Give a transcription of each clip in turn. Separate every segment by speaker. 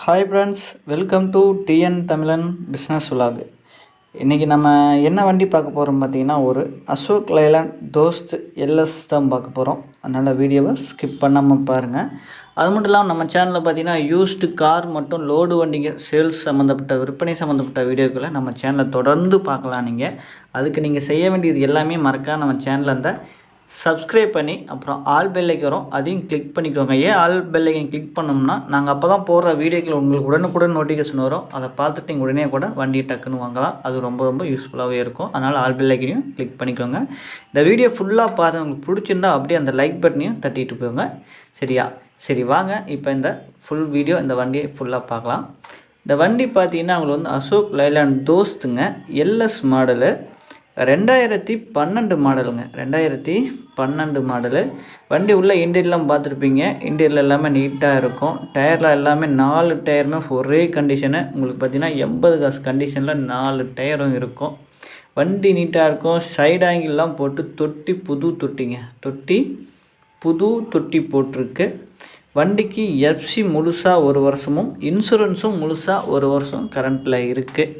Speaker 1: Hi friends welcome to TN Tamizhan business vlog இன்றைக்கி நம்ம என்ன வண்டி பார்க்க போகிறோம் பார்த்தீங்கன்னா ஒரு அசோக் லைலாண்ட் தோஸ்த் எல்எஸ் தான் பார்க்க போகிறோம் அதனால் வீடியோவை ஸ்கிப் பண்ணாமல் பாருங்கள் அது மட்டும் இல்லாமல் நம்ம சேனலில் பார்த்தீங்கன்னா யூஸ்டு கார் மற்றும் லோடு வண்டிங்க சேல்ஸ் சம்மந்தப்பட்ட விற்பனை சம்மந்தப்பட்ட வீடியோக்களை நம்ம சேனலில் தொடர்ந்து பார்க்கலாம் நீங்கள் அதுக்கு நீங்கள் செய்ய வேண்டியது எல்லாமே மறக்காம நம்ம சேனலில் அந்த சப்ஸ்கிரைப் பண்ணி அப்புறம் ஆல் பெல்லைக்கு வரும். அதையும் கிளிக் பண்ணிக்கோங்க. ஏன் ஆல் பெல்லைக்கன் கிளிக் பண்ணோம்னா நாங்கள் அப்போ தான் போடுற வீடியோக்கள் உங்களுக்கு உடனுக்குடன் நோட்டிஃபிகேஷன் வரும். அதை பார்த்துட்டு நீங்கள் உடனே கூட வண்டி டக்குன்னு வாங்கலாம். அது ரொம்ப ரொம்ப யூஸ்ஃபுல்லாகவே இருக்கும். அதனால் ஆல் பெல்லைக்கையும் கிளிக் பண்ணிக்கோங்க. இந்த வீடியோ ஃபுல்லாக பாருங்கள் உங்களுக்கு பிடிச்சிருந்தா அப்படியே அந்த லைக் பட்டனையும் தட்டிட்டு போங்க. சரியா? சரி வாங்க. இப்போ இந்த ஃபுல் வீடியோ இந்த வண்டியை ஃபுல்லாக பார்க்கலாம். இந்த வண்டி பார்த்தீங்கன்னா அவங்களுக்கு வந்து அசோக் லைலாண்ட் தோஸ்துங்க. எல்எஸ் மாடலு ரெண்டாயிரத்தி பன்னெண்டு மாடலுங்க. ரெண்டாயிரத்தி பன்னெண்டு மாடலு. வண்டி உள்ளே இன்டீரியர்லாம் பார்த்துருப்பீங்க. இன்டீரியர் எல்லாமே நீட்டாக இருக்கும். டயரில் எல்லாமே நாலு டயருமே ஒரே கண்டிஷனு உங்களுக்கு பார்த்தீங்கன்னா எண்பது காசு கண்டிஷனில் நாலு டயரும் இருக்கும். வண்டி நீட்டாக இருக்கும். சைடு ஆங்கிள்லாம் போட்டு தொட்டி புது தொட்டிங்க. தொட்டி புது தொட்டி போட்டிருக்கு. வண்டிக்கு எஃப்சி முழுசாக ஒரு வருஷமும் இன்சூரன்ஸும் முழுசாக ஒரு வருஷம் கரண்ட்டில் இருக்குது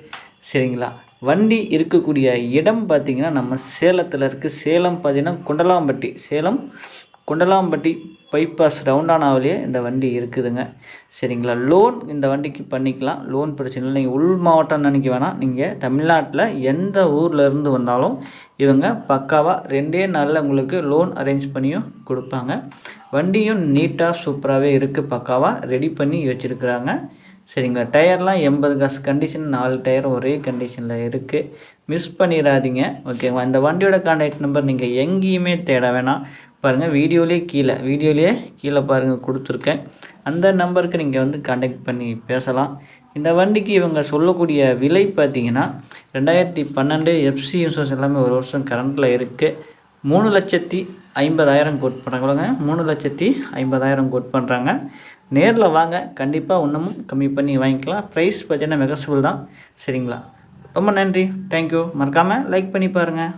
Speaker 1: சரிங்களா? வண்டி இருக்கக்கூடிய இடம் பார்த்திங்கன்னா நம்ம சேலத்தில் இருக்குது சேலம் பார்த்திங்கன்னா குண்டலாம்பட்டி. சேலம் குண்டலாம்பட்டி பைபாஸ் ரவுண்டானாவிலேயே இந்த வண்டி இருக்குதுங்க. சரிங்களா? லோன் இந்த வண்டிக்கு பண்ணிக்கலாம். லோன் பிரச்சனை இல்லை. நீங்கள் உள் மாவட்டம் நினைக்க வேணாம். நீங்கள் தமிழ்நாட்டில் எந்த ஊரில் இருந்து வந்தாலும் இவங்க பக்காவாக ரெண்டே நாளில் உங்களுக்கு லோன் அரேஞ்ச் பண்ணியும் கொடுப்பாங்க. வண்டியும் நீட்டாக சூப்பராகவே இருக்குது பக்காவாக ரெடி பண்ணி வச்சுருக்குறாங்க. சரிங்களா? டயர்லாம் எண்பது காசு கண்டிஷன் நாலு டயர் ஒரே கண்டிஷனில் இருக்குது மிஸ் பண்ணிடாதீங்க ஓகேவா இந்த வண்டியோட கான்டாக்ட் நம்பர் நீங்கள் எங்கேயுமே தேட வேணாம். பாருங்கள் வீடியோலேயே கீழே வீடியோலேயே கீழே பாருங்கள் கொடுத்துருக்கேன். அந்த நம்பருக்கு நீங்கள் வந்து கான்டாக்ட் பண்ணி பேசலாம். இந்த வண்டிக்கு இவங்க சொல்லக்கூடிய விலை பார்த்தீங்கன்னா ரெண்டாயிரத்தி பன்னெண்டு எஃப்சி இன்சூரன்ஸ் எல்லாமே ஒரு வருஷம் கரண்ட்டில் இருக்குது மூணு லட்சத்தி ஐம்பதாயிரம் கோட் பண்ணுறாங்க மூணு லட்சத்தி ஐம்பதாயிரம் கோட் பண்ணுறாங்க நேரில் வாங்க. கண்டிப்பாக இன்னமும் கம்மி பண்ணி வாங்கிக்கலாம். ப்ரைஸ் பார்த்தீங்கன்னா மெகசூல் தான். சரிங்களா? ரொம்ப நன்றி. தேங்க்யூ மறக்காமல் லைக் பண்ணி பாருங்கள்